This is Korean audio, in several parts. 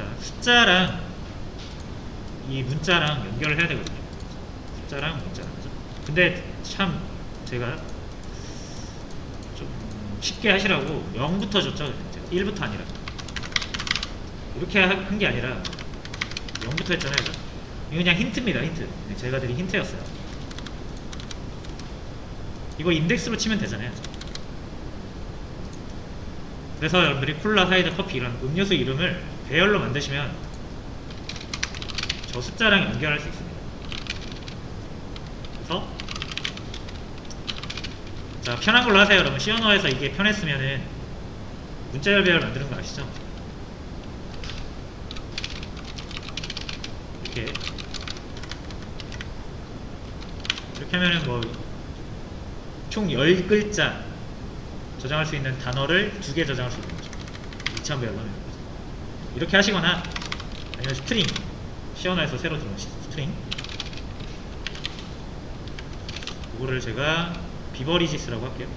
자, 숫자랑 이 문자랑 연결을 해야 되거든요. 숫자랑 문자랑. 근데 참 제가 좀 쉽게 하시라고 0부터 줬죠. 제가 1부터 아니라. 이렇게 한 게 아니라 0부터 했잖아요. 이거 그냥 힌트입니다. 힌트. 네, 제가 드린 힌트였어요. 이거 인덱스로 치면 되잖아요. 그래서 여러분들이 콜라, 사이다, 커피 이런 음료수 이름을 배열로 만드시면 저 숫자랑 연결할 수 있습니다. 그래서 자 편한 걸로 하세요. 여러분. 시언어에서 이게 편했으면은 문자열 배열 만드는 거 아시죠? 이렇게. 이렇게 하면은 뭐 총 10글자 저장할 수 있는 단어를 두 개 저장할 수 있는 거죠. 2차 배열로 하면 이렇게 하시거나 아니면 스트링 시언어에서 새로 들어온 시- 스트링. 이거를 제가 비버리지스라고 할게요.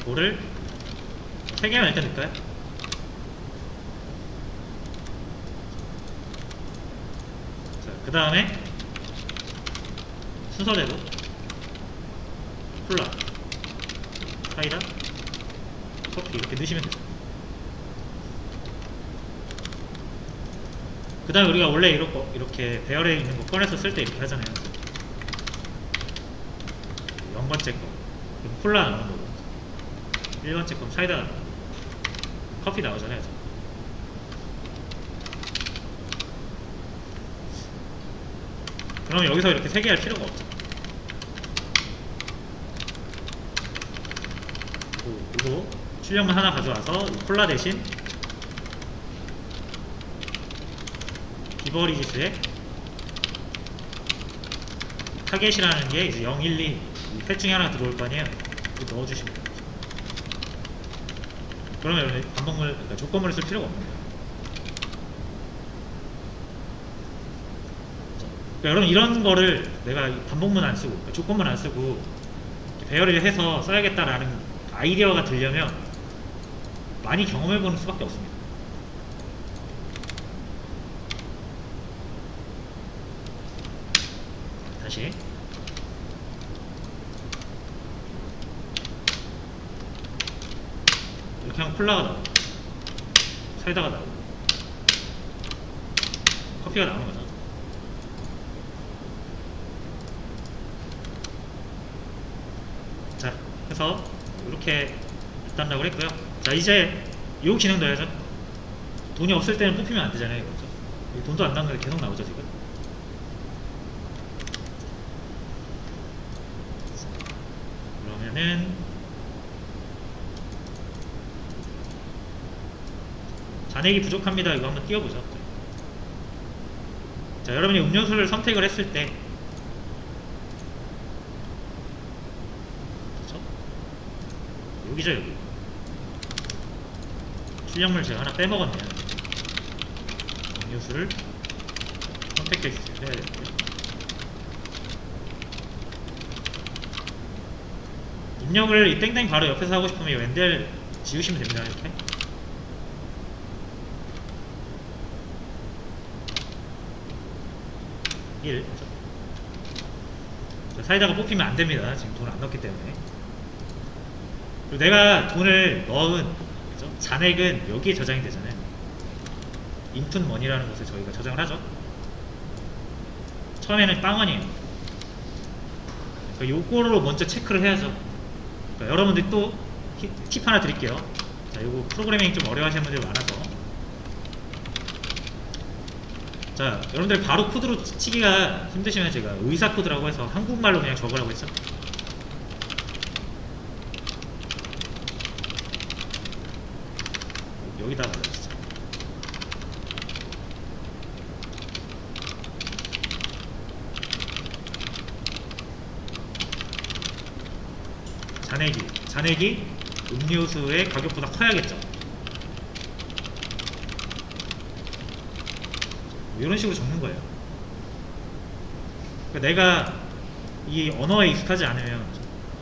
이거를 세 개만 일단 넣을까요? 자, 그 다음에 순서대로 콜라, 사이다, 커피 이렇게 넣으시면 돼요. 그 다음에 우리가 원래 이렇게, 이렇게 배열에 있는 거 꺼내서 쓸 때 이렇게 하잖아요. 0번째 거, 콜라 나오는 거고, 1번째 거 사이다 나오는 거고, 커피 나오잖아요. 그럼 여기서 이렇게 세 개 할 필요가 없죠. 그리고 출력문 하나 가져와서 이 콜라 대신 비버리지스에 타겟이라는 게 이제 0, 1, 2, 이셋 중에 하나 들어올 거 아니에요. 넣어주시면 돼요. 그러면 여러분 반복물, 그러니까 조건물을 쓸 필요가 거예요. 그러니까 여러분 이런 거를 내가 반복문 안 쓰고 그러니까 조건문 안 쓰고 배열을 해서 써야겠다라는 아이디어가 들려면 많이 경험해 보는 수밖에 없습니다. 다시 이렇게 하면 콜라가 나오고 사이다가 나오고 커피가 나오는 거죠. 자, 해서 이렇게 딴다고 했고요. 자, 이제 요 기능 넣어야죠. 돈이 없을 때는 뽑히면 안 되잖아요. 그렇죠? 이 돈도 안 나오는데 계속 나오죠, 지금. 그러면은 잔액이 부족합니다. 이거 한번 띄워보죠. 자, 여러분이 음료수를 선택을 했을 때 그렇죠? 여기죠 여기 출력물 제가 하나 빼먹었네요. 음료수를 선택해 주세요. 해야 되고요 입력을 이 땡땡 바로 옆에서 하고 싶으면 이 웬델 지우시면 됩니다. 이렇게. 일. 자, 사이다가 뽑히면 안 됩니다. 지금 돈을 안 넣기 때문에. 그리고 내가 돈을 넣은 그죠? 잔액은 여기에 저장이 되잖아요. 인풋 머니라는 곳에 저희가 저장을 하죠. 처음에는 빵원이에요. 그러니까 요거로 먼저 체크를 해야죠. 그러니까 여러분들 또 팁, 팁 하나 드릴게요. 자, 요거 프로그래밍 좀 어려워하시는 분들이 많아서. 자, 여러분들 바로 코드로 치기가 힘드시면 제가 의사 코드라고 해서 한국말로 그냥 적으라고 했죠. 여기다 넣어주죠. 잔액이, 잔액이 음료수의 가격보다 커야겠죠. 이런 식으로 적는 거예요. 그러니까 내가 이 언어에 익숙하지 않으면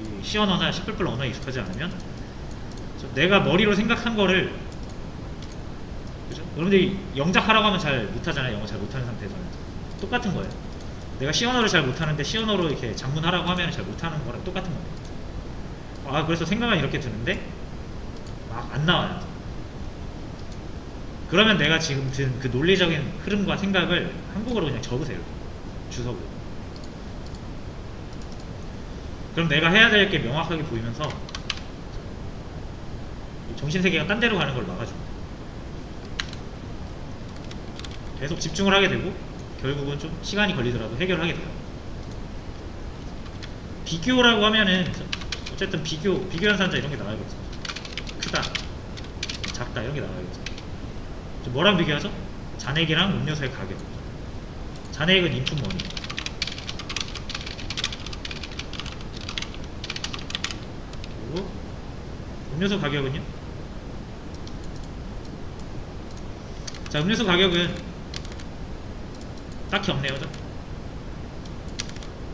이 시언어나 시플플 언어에 익숙하지 않으면? 내가 머리로 생각한 거를 그죠? 여러분들이 영작하라고 하면 잘 못하잖아요. 영어 잘 못하는 상태에서는 똑같은 거예요. 내가 시언어를 잘 못하는데 시언어로 이렇게 장문하라고 하면 잘 못하는 거랑 똑같은 거예요. 아 그래서 생각은 이렇게 드는데 막 안 나와요. 그러면 내가 지금 든 그 논리적인 흐름과 생각을 한국어로 그냥 적으세요. 주석으로. 그럼 내가 해야 될 게 명확하게 보이면서 이 정신세계가 딴 데로 가는 걸 막아줍니다. 계속 집중을 하게 되고 결국은 좀 시간이 걸리더라도 해결하게 돼요. 비교라고 하면은 어쨌든 비교, 비교 현상자 이런 게 나와야겠죠. 크다, 작다 이런 게 나와야겠죠. 저 뭐랑 비교하죠? 잔액이랑 음료수의 가격. 잔액은 인풋 머니. 그리고 음료수 가격은요? 자, 음료수 가격은 딱히 없네요. 저.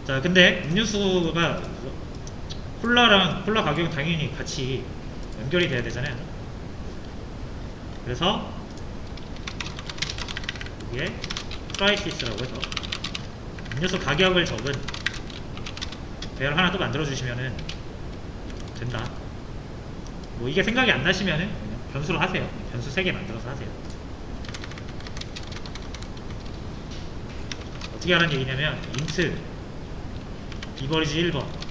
자, 근데 음료수가 콜라랑 콜라 가격은 당연히 같이 연결이 돼야 되잖아요. 그래서 이게 프라이시스라고 해서 음료수 가격을 적은 배열 하나 또 만들어 주시면은 된다. 뭐 이게 생각이 안 나시면은 변수로 하세요. 변수 3개 만들어서 하세요. 어떻게 하는 얘기냐면 인트 비버리지 1번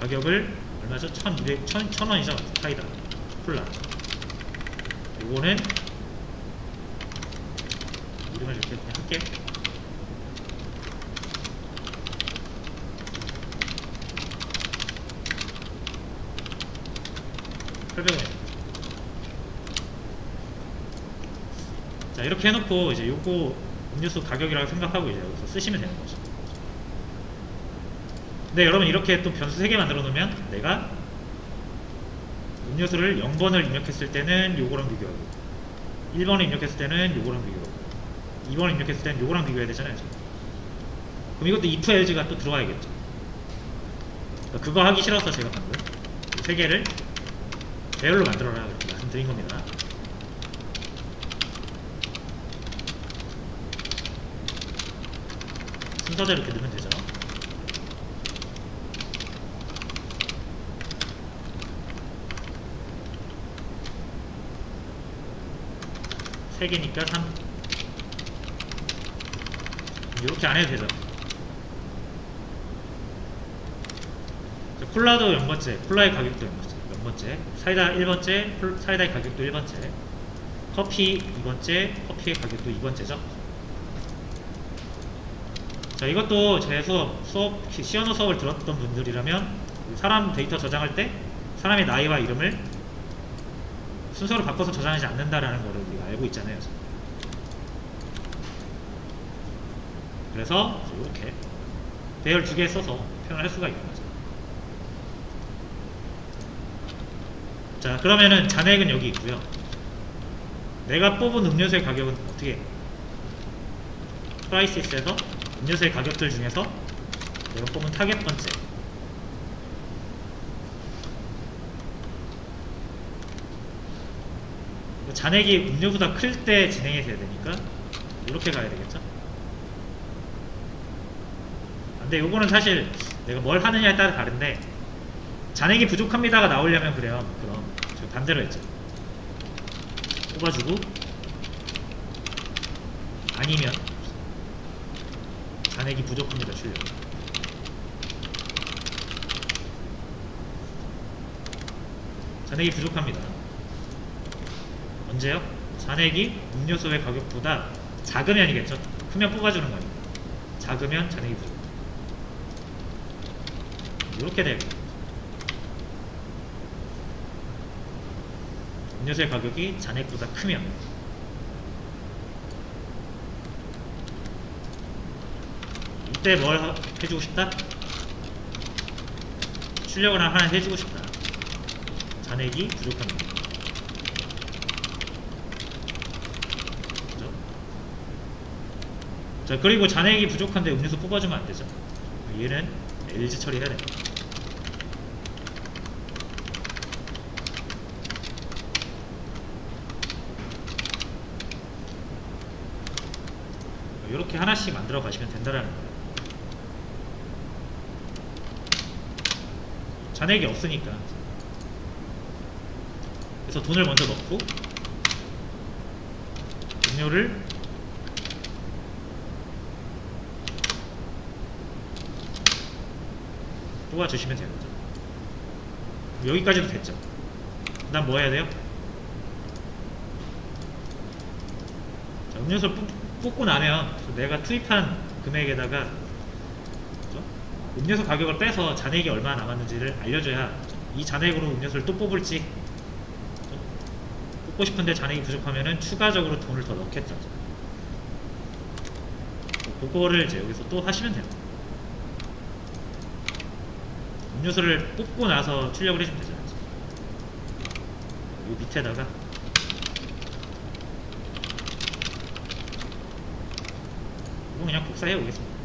가격을 얼마죠? 1200, 1000, 1000원이죠? 사이다 콜라 요거는 이름을 이렇게 그냥 할게 자 이렇게 해놓고 이제 요거 음료수 가격이라고 생각하고 이제 여기서 쓰시면 되는 거죠 근데 여러분 이렇게 또 변수 3개 만들어 놓으면 내가 음료수를 0번을 입력했을 때는 요거랑 비교하고 1번을 입력했을 때는 요거랑 비교하고 2번을 입력했을 때는 요거랑 비교해야 되잖아요 지금. 그럼 이것도 if else가 또 들어와야겠죠. 그러니까 그거 하기 싫어서 제가 방금 이세 개를 배열로 만들어라 이렇게 말씀드린 겁니다. 순서대로 이렇게 넣으면 되죠 세 개니까 3 이렇게 안 해도 되죠. 자, 콜라도 0번째? 콜라의 가격도 0번째? 0번째? 사이다 1번째 콜- 사이다의 가격도 1번째. 커피 2번째 커피의 가격도 2번째죠. 자 이것도 제 수업 수업 시연어 수업을 들었던 분들이라면 사람 데이터 저장할 때 사람의 나이와 이름을 순서를 바꿔서 저장하지 않는다라는 거를 우리가 알고 있잖아요. 그래서 이렇게 배열 두 개 써서 표현을 할 수가 있는 거죠. 자 그러면은 잔액은 여기 있고요. 내가 뽑은 음료수의 가격은 어떻게 프라이시스에서 음료수의 가격들 중에서 내가 뽑은 타겟 번째 잔액이 음료보다 클 때 진행이 돼야 되니까 이렇게 가야 되겠죠? 근데 요거는 사실 내가 뭘 하느냐에 따라 다른데 잔액이 부족합니다가 나오려면 그래요. 그럼 저 반대로 했죠. 뽑아주고 아니면 잔액이 부족합니다 출력. 잔액이 부족합니다 언제요? 잔액이 음료수의 가격보다 작으면이겠죠. 크면 뽑아주는 거니까. 작으면 잔액이 부족. 이렇게 돼요. 음료수의 가격이 잔액보다 크면 이때 뭘 하- 해주고 싶다? 출력을 하나 해주고 싶다. 잔액이 부족합니다. 자, 그리고 잔액이 부족한데 음료수 뽑아주면 안 되죠. 얘는 LG 처리해야 됩니다. 이렇게 하나씩 만들어 가시면 된다라는 거예요. 잔액이 없으니까. 그래서 돈을 먼저 넣고 음료를 뽑아주시면 되는 거죠. 여기까지도 됐죠. 난 뭐 해야 돼요? 자, 음료수를 뽑, 뽑고 나면 내가 투입한 금액에다가 그죠? 음료수 가격을 빼서 잔액이 얼마나 남았는지를 알려줘야 이 잔액으로 음료수를 또 뽑을지 그죠? 뽑고 싶은데 잔액이 부족하면은 추가적으로 돈을 더 넣겠죠. 그거를 이제 여기서 또 하시면 됩니다. 음료수를 뽑고 나서 출력을 해주면 되잖아요. 이 밑에다가 이거 그냥 복사해 오겠습니다.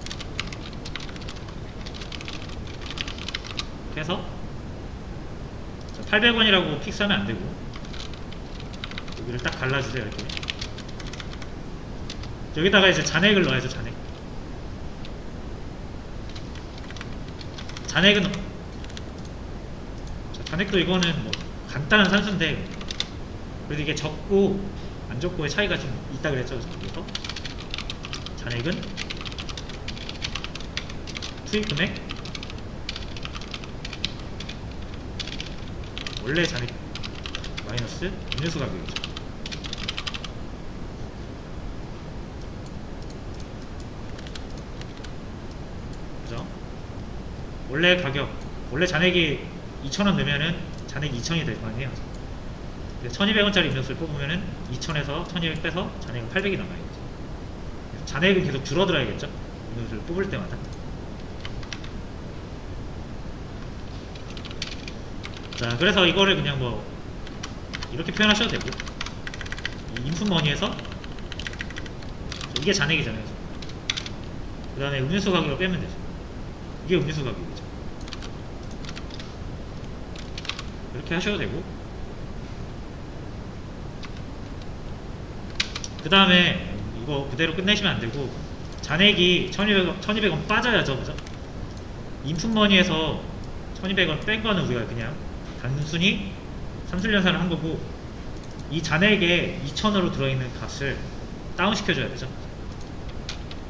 그래서 800원이라고 픽스하면 안 되고 여기를 딱 갈라주세요 이렇게 여기다가 이제 잔액을 넣어야죠 잔액 잔액은 자, 잔액도 이거는 뭐 간단한 산수인데 그래도 이게 적고 안 적고의 차이가 좀 있다 그랬죠 그래서. 잔액은? 투입 금액? 원래 잔액 마이너스 음료수 가격이죠. 그죠? 원래 가격, 원래 잔액이 2,000원 넣으면은 잔액이 2,000이 될 거 아니에요. 1,200원짜리 음료수를 뽑으면은 2,000에서 1,200 빼서 잔액은 800이 남아야겠죠. 그래서 잔액은 계속 줄어들어야겠죠. 음료수를 뽑을 때마다. 자, 그래서 이거를 그냥 뭐 이렇게 표현하셔도 되고 이 인풋머니에서 이게 잔액이잖아요. 그 다음에 음료수 가격을 빼면 되죠. 이게 음료수 가격이죠. 이렇게 하셔도 되고 그 다음에 이거 그대로 끝내시면 안 되고 잔액이 1200원, 1200원 빠져야죠 그죠? 인풋머니에서 1200원 뺀 거는 우리가 그냥 단순히 산술연산을 한 거고 이 잔액에 2000으로 들어있는 값을 다운시켜줘야 되죠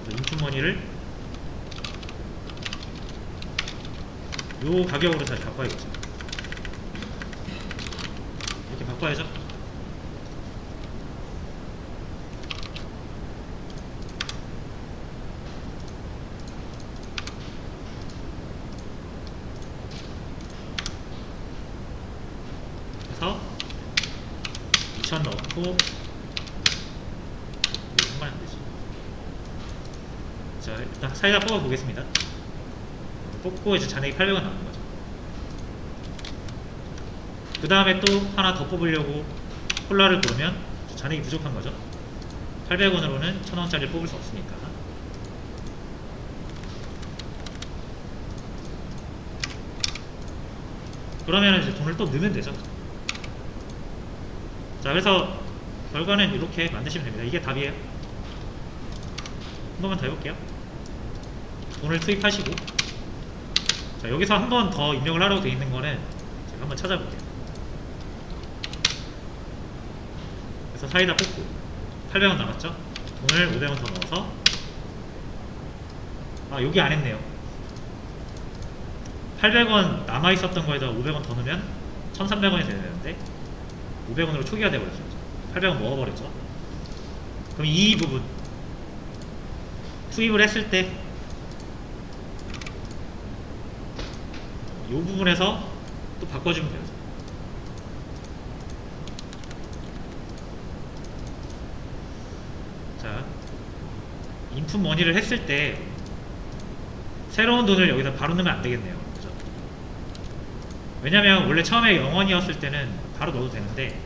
인풋머니를 요 가격으로 다시 바꿔야겠죠. 이렇게 바꿔야죠. 그래서 2000 넣고 정말 안 되지. 자 일단 사이다 뽑아 보겠습니다. 뽑고 이제 잔액이 800원 나오는 거죠. 그 다음에 또 하나 더 뽑으려고 콜라를 고르면 잔액이 부족한 거죠. 800원으로는 1000원짜리를 뽑을 수 없으니까. 그러면 이제 돈을 또 넣으면 되죠. 자, 그래서 결과는 이렇게 만드시면 됩니다. 이게 답이에요. 한 번만 더 해볼게요. 돈을 투입하시고 자, 여기서 한 번 더 입력을 하라고 되어 있는 거는 제가 한번 찾아볼게요. 그래서 사이다 뽑고 800원 남았죠? 돈을 500원 더 넣어서 아 여기 안 했네요. 800원 남아 있었던 거에다 500원 더 넣으면 1,300원이 돼야 되는데 500원으로 초기화 돼버렸죠. 800원 먹어버렸죠. 그럼 이 부분 투입을 했을 때 이 부분에서 또 바꿔주면 돼요. 자, 인풋 머니를 했을 때 새로운 돈을 여기다 바로 넣으면 안 되겠네요. 그죠? 왜냐면 원래 처음에 0원이었을 때는 바로 넣어도 되는데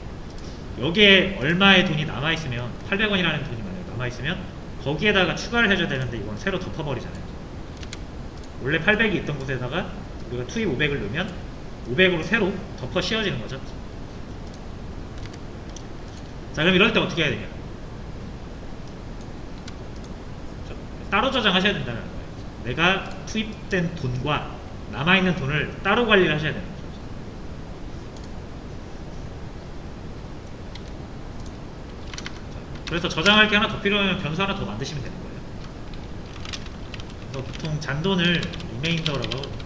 여기에 얼마의 돈이 남아있으면 800원이라는 돈이 만약에 남아있으면 거기에다가 추가를 해줘야 되는데 이건 새로 덮어버리잖아요. 원래 800이 있던 곳에다가 우리가 투입 500을 넣으면 500으로 새로 덮어 씌워지는 거죠. 자, 그럼 이럴 때 어떻게 해야 되냐? 자, 따로 저장하셔야 된다는 거예요. 내가 투입된 돈과 남아있는 돈을 따로 관리를 하셔야 되는 거죠. 그래서 저장할 게 하나 더 필요하면 변수 하나 더 만드시면 되는 거예요. 보통 잔돈을 리메인더라고 하거든요.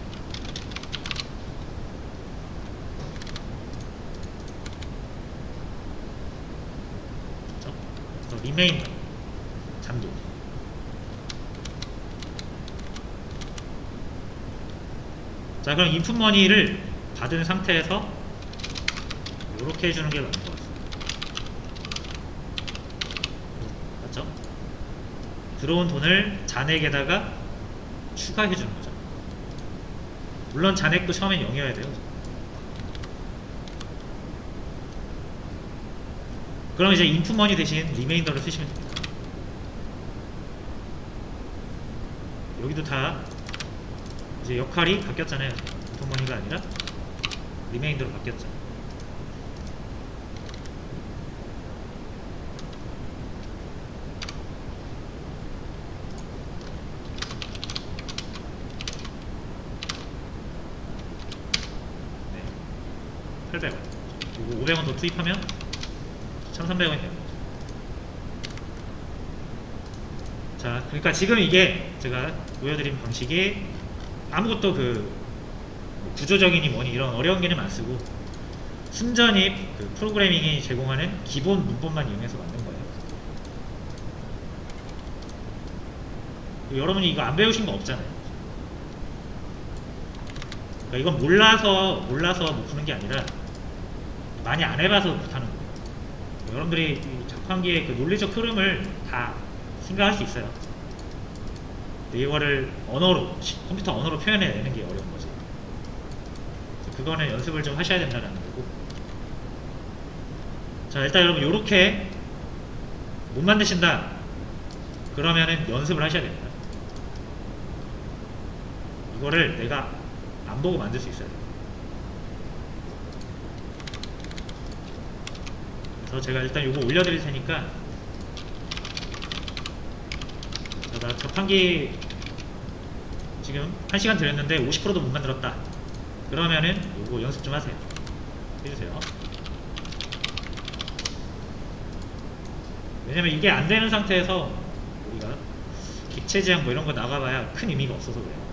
리메인더 잔돈 자 그럼 인풋머니를 받은 상태에서 이렇게 해주는 게 맞는 것 같습니다. 맞죠? 들어온 돈을 잔액에다가 추가해 주는 거죠. 물론 잔액도 처음엔 0이어야 돼요. 그럼 이제 인풋머니 대신 리메인더를 쓰시면 됩니다. 여기도 다 이제 역할이 바뀌었잖아요. 인풋머니가 아니라 리메인더로 바뀌었죠. 네. 800원. 그리고 500원 더 투입하면 1,300원이 됩니다. 자, 그러니까 지금 이게 제가 보여드린 방식이 아무것도 그뭐 구조적이니 뭐니 이런 어려운 개념 안 쓰고 순전히 그 프로그래밍이 제공하는 기본 문법만 이용해서 만든 거예요. 여러분이 이거 안 배우신 거 없잖아요. 그러니까 이건 몰라서 몰라서 못 푸는 게 아니라 많이 안 해봐서 못하는 거예요. 여러분들이 이 자판기의 그 논리적 흐름을 다 생각할 수 있어요. 이거를 언어로 시- 컴퓨터 언어로 표현해내는 게 어려운 거지. 그거는 연습을 좀 하셔야 된다는 거고. 자 일단 여러분 이렇게 못 만드신다. 그러면은 연습을 하셔야 됩니다. 이거를 내가 안 보고 만들 수 있어야 돼요. 그래서 제가 일단 이거 올려드릴 테니까 자, 나 자판기 지금 1시간 드렸는데 50%도 못 만들었다. 그러면은 이거 연습 좀 하세요. 해주세요. 왜냐면 이게 안 되는 상태에서 우리가 기체 제한 뭐 이런 거 나가봐야 큰 의미가 없어서 그래요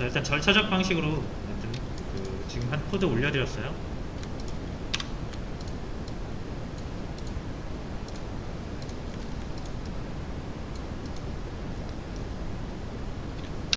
자 일단 절차적 방식으로 그 지금 한 코드 올려드렸어요